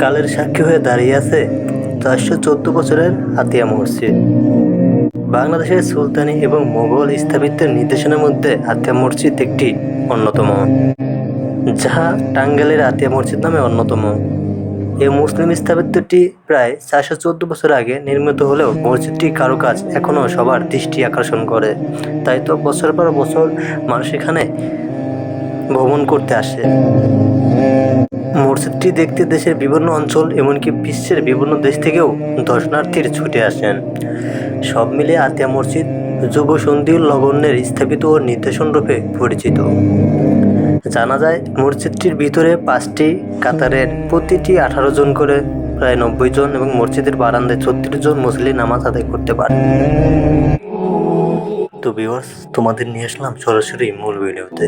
কালের সাক্ষী হয়ে দাঁড়িয়ে আছে চারশো চোদ্দ বছরের আতিয়া মসজিদ বাংলাদেশের সুলতানি এবং মোগল স্থাপত্যের নির্দেশনার মধ্যে আতিয়া মসজিদ একটি অন্যতম, যাহা টাঙ্গালের আতিয়া মসজিদ নামে অন্যতম। এই মুসলিম স্থাপত্যটি প্রায় চারশো চোদ্দ বছর আগে নির্মিত হলেও মসজিদটির কারুকাজ এখনও সবার দৃষ্টি আকর্ষণ করে। তাই তো বছর পর বছর মানুষ এখানে ভ্রমণ করতে আসে। মসজিদটি দেখতে দেশের বিভিন্ন অঞ্চল, এমনকি বিশ্বের বিভিন্ন দেশ থেকেও দর্শনার্থীর ছুটে আসেন। সব মিলে আতিয়া মসজিদ যুব সন্ধির লবণের স্থাপিত ও নির্দেশন রূপে পরিচিত। জানা যায়, মসজিদটির ভিতরে পাঁচটি, কাতারের প্রতিটি আঠারো জন করে প্রায় নব্বই জন এবং মসজিদের বারান্দায় ছত্রিশ জন মুসলিম নামাজ আদায় করতে পারে তো ভিউয়ার্স তোমাদের নিয়ে আসলাম সরাসরি মূল ভিডিওতে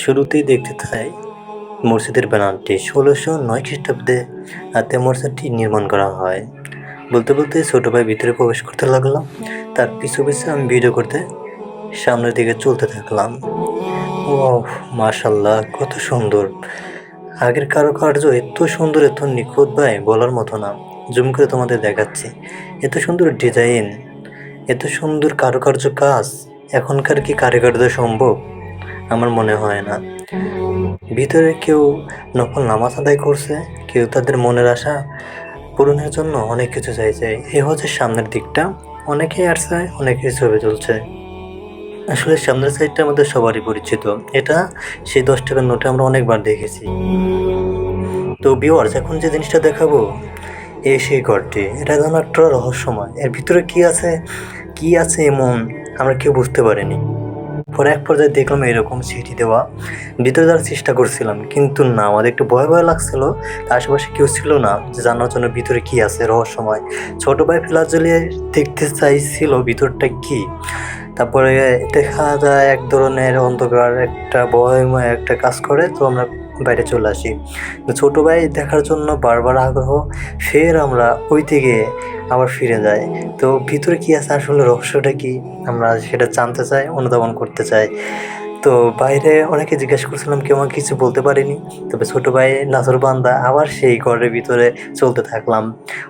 শুরুতেই দেখতে চাই মসজিদের ব্যানারটি ষোলোশো নয় খ্রিস্টাব্দে হাতে মসজিদটি নির্মাণ করা হয়। বলতে বলতে ছোটো ভাই ভিতরে প্রবেশ করতে লাগলাম তার পিছু পিছু আমি ভিডিও করতে সামনের দিকে চলতে থাকলাম। ও মাশাল্লাহ কত সুন্দর। আগের কারুকার্য এত সুন্দর, এত নিখুঁত ভাই, বলার মতো না। জুম করে তোমাদের দেখাচ্ছি। এত সুন্দর ডিজাইন, এত সুন্দর কারুকার্য কাজ। এখনকার কি কারিগরদের সম্ভব? আমার মনে হয় না। ভিতরে কেউ নকল নামাজ আদায় করছে, কেউ তাদের মনের আশা পূরণের জন্য অনেক কিছু চাইছে। এই হচ্ছে সামনের দিকটা। অনেকেই আসছে, অনেকেই ছবি তুলছে। আসলে সামনের সাইডটা আমাদের সবারই পরিচিত। এটা সেই দশ টাকার নোটে আমরা অনেকবার দেখেছি। তো বিওয়ার্স এখন যে জিনিসটা দেখাবো এই সেই ঘরটি। এটা যেন একটা রহস্যময়। এর ভিতরে কি আছে কি আছে এমন আমরা কেউ বুঝতে পারিনি। পরে এক পর্যায়ে দেখলাম এরকম সিটি দেওয়া। ভিতরে যাওয়ার চেষ্টা করছিলাম, কিন্তু না, আমাদের একটু ভয় ভয় লাগছিল। আশেপাশে কেউ ছিল না, যে জানার জন্য ভিতরে কি আছে, রহস্যময়। ছোট ভাই ফেলা জ্বলিয়ে দেখতে চাইছিল ভিতরটা কি। তারপরে দেখা যায় এক ধরনের অন্ধকার, একটা ভয়ময় একটা কাজ করে, তো আমরা বাইরে চলে আসি। তো ছোটো ভাই দেখার জন্য বারবার আগ্রহ, ফের আমরা ওই থেকে আবার ফিরে যাই। তো ভিতরে কি আছে? আসলে রহস্যটা কি? আমরা সেটা জানতে চাই, অনুধাবন করতে চাই। তো বাইরে অনেকে জিজ্ঞেস করছিলাম, কেউ আমাকে কিছু বলতে পারেনি। তবে ছোটো ভাই নাজর বান্দা আবার সেই ঘরের ভিতরে চলতে থাকলাম।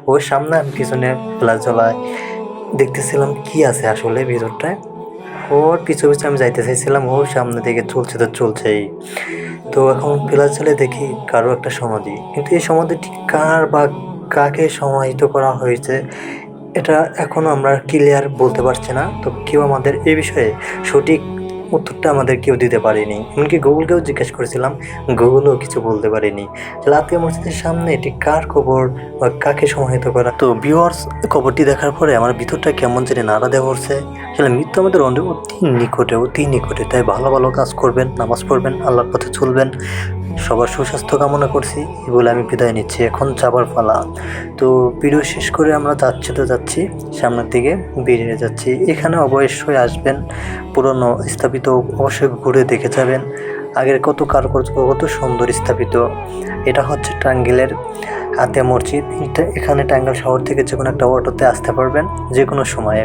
ওর সামনে আমি পিছনে ফেলা চলায় দেখতেছিলাম কি আছে আসলে ভিতরটায়। ওর পিছু পিছু আমি যাইতে চাইছিলাম ওর সামনে থেকে চলছে তো চলছেই। তো এখন পিলার চলে দেখি কারও একটা সমাধি। কিন্তু এই সমাধিটি কার বা কাকে সমাহিত করা হয়েছে, এটা এখনও আমরা ক্লিয়ার বলতে পারছি না। তো কেউ আমাদের এ বিষয়ে সঠিক উত্তরটা আমাদের কেউ দিতে পারেনি। এমনকি গুগলকেও জিজ্ঞেস করেছিলাম, গুগলও কিছু বলতে পারেনি। লাতিয়া মসজিদের সামনে এটি কার কবর বা কাকে সমাহিত করা? তো ভিউয়ার্স কবরটি দেখার পরে আমার ভিতরটা কেমন জানি নাড়া দেওয়া করছে তাহলে মৃত্যু আমাদের অতি নিকটে অতি নিকটে, তাই ভালো ভালো কাজ করবেন, নামাজ পড়বেন, আল্লাহর পথে চলবেন। সবার সুস্বাস্থ্য কামনা করছি বলে আমি বিদায় নিচ্ছি। এখন যাবার পালা। তো ভিডিও শেষ করে আমরা যাচ্ছি তো যাচ্ছি, সামনের দিকে বেরিয়ে যাচ্ছি। এখানে অবশ্যই আসবেন, পুরনো স্থাপিত অবশ্যই ঘুরে দেখে যাবেন। আগের কত কারুকার্য, কত সুন্দর স্থাপিত। এটা হচ্ছে টাঙ্গিলের হাতে মসজিদ। এটা এখানে টাঙ্গাইল শহর থেকে যে কোনো একটা অটোতে আসতে পারবেন যে কোনো সময়ে।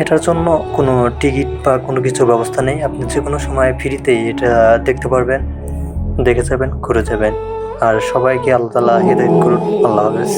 এটার জন্য কোনো টিকিট বা কোনো কিছুর ব্যবস্থা নেই। আপনি যে কোনো সময় ফ্রিতেই এটা দেখতে পারবেন, দেখে যাবেন, ঘুরে যাবেন। আর সবাইকে আল্লাহ তালা হেদায়ত করুন। আল্লাহ হাফেজ।